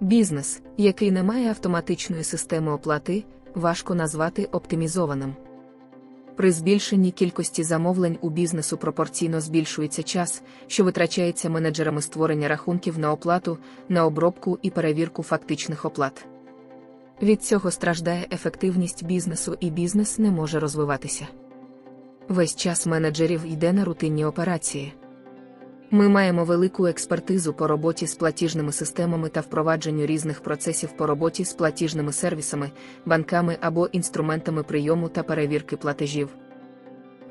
Бізнес, який не має автоматичної системи оплати, важко назвати оптимізованим. При збільшенні кількості замовлень у бізнесу пропорційно збільшується час, що витрачається менеджерами створення рахунків на оплату, на обробку і перевірку фактичних оплат. Від цього страждає ефективність бізнесу і бізнес не може розвиватися. Весь час менеджерів йде на рутинні операції. Ми маємо велику експертизу по роботі з платіжними системами та впровадженню різних процесів по роботі з платіжними сервісами, банками або інструментами прийому та перевірки платежів.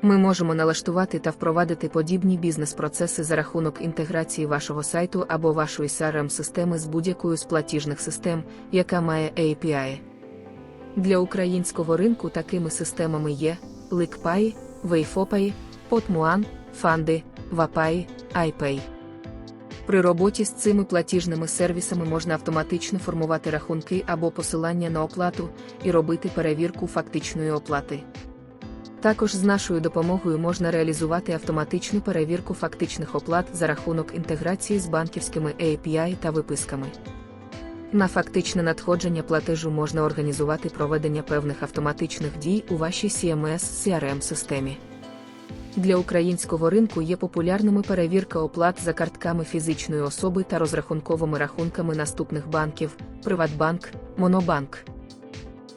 Ми можемо налаштувати та впровадити подібні бізнес-процеси за рахунок інтеграції вашого сайту або вашої CRM-системи з будь-якою з платіжних систем, яка має API. Для українського ринку такими системами є LickPay, Wayfopay, Potmuan, Фанди, Вапай, iPay. При роботі з цими платіжними сервісами можна автоматично формувати рахунки або посилання на оплату і робити перевірку фактичної оплати. Також з нашою допомогою можна реалізувати автоматичну перевірку фактичних оплат за рахунок інтеграції з банківськими API та виписками. На фактичне надходження платежу можна організувати проведення певних автоматичних дій у вашій CMS CRM системі. Для українського ринку є популярними перевірка оплат за картками фізичної особи та розрахунковими рахунками наступних банків Приватбанк, Монобанк.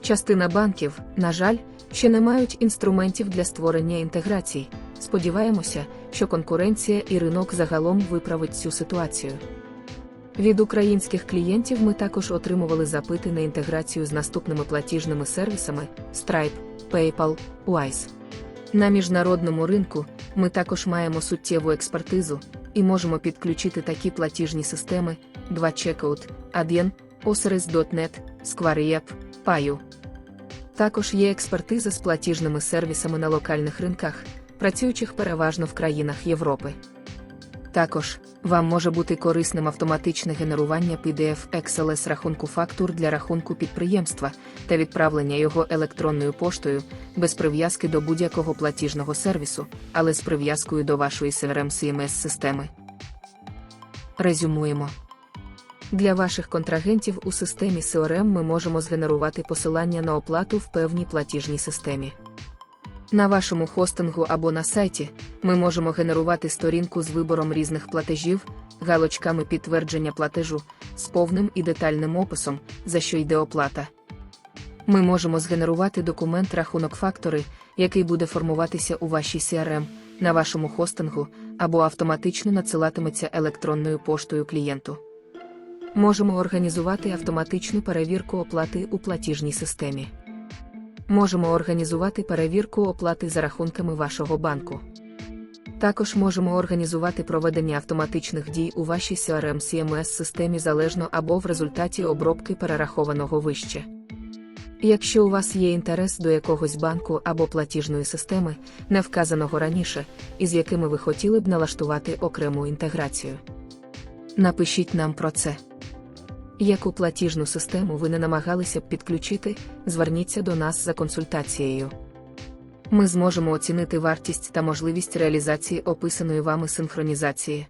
Частина банків, на жаль, ще не мають інструментів для створення інтеграцій. Сподіваємося, що конкуренція і ринок загалом виправить цю ситуацію. Від українських клієнтів ми також отримували запити на інтеграцію з наступними платіжними сервісами Stripe, PayPal, Wise. На міжнародному ринку ми також маємо суттєву експертизу і можемо підключити такі платіжні системи: 2Checkout, Adyen, Osiris.net, SquareApp, Payu. Також є експертиза з платіжними сервісами на локальних ринках, працюючих переважно в країнах Європи. Також вам може бути корисним автоматичне генерування PDF XLS рахунку фактур для рахунку підприємства та відправлення його електронною поштою без прив'язки до будь-якого платіжного сервісу, але з прив'язкою до вашої CRM CMS системи. Резюмуємо. Для ваших контрагентів у системі CRM ми можемо згенерувати посилання на оплату в певній платіжній системі. На вашому хостингу або на сайті ми можемо генерувати сторінку з вибором різних платежів, галочками підтвердження платежу з повним і детальним описом, за що йде оплата. Ми можемо згенерувати документ рахунок фактори, який буде формуватися у вашій CRM, на вашому хостингу або автоматично надсилатиметься електронною поштою клієнту. Можемо організувати автоматичну перевірку оплати у платіжній системі. Можемо організувати перевірку оплати за рахунками вашого банку. Також можемо організувати проведення автоматичних дій у вашій CRM CMS системі залежно або в результаті обробки перерахованого вище. Якщо у вас є інтерес до якогось банку або платіжної системи, не вказаного раніше, із якими ви хотіли б налаштувати окрему інтеграцію. Напишіть нам про це. Яку платіжну систему ви не намагалися б підключити, зверніться до нас за консультацією. Ми зможемо оцінити вартість та можливість реалізації описаної вами синхронізації.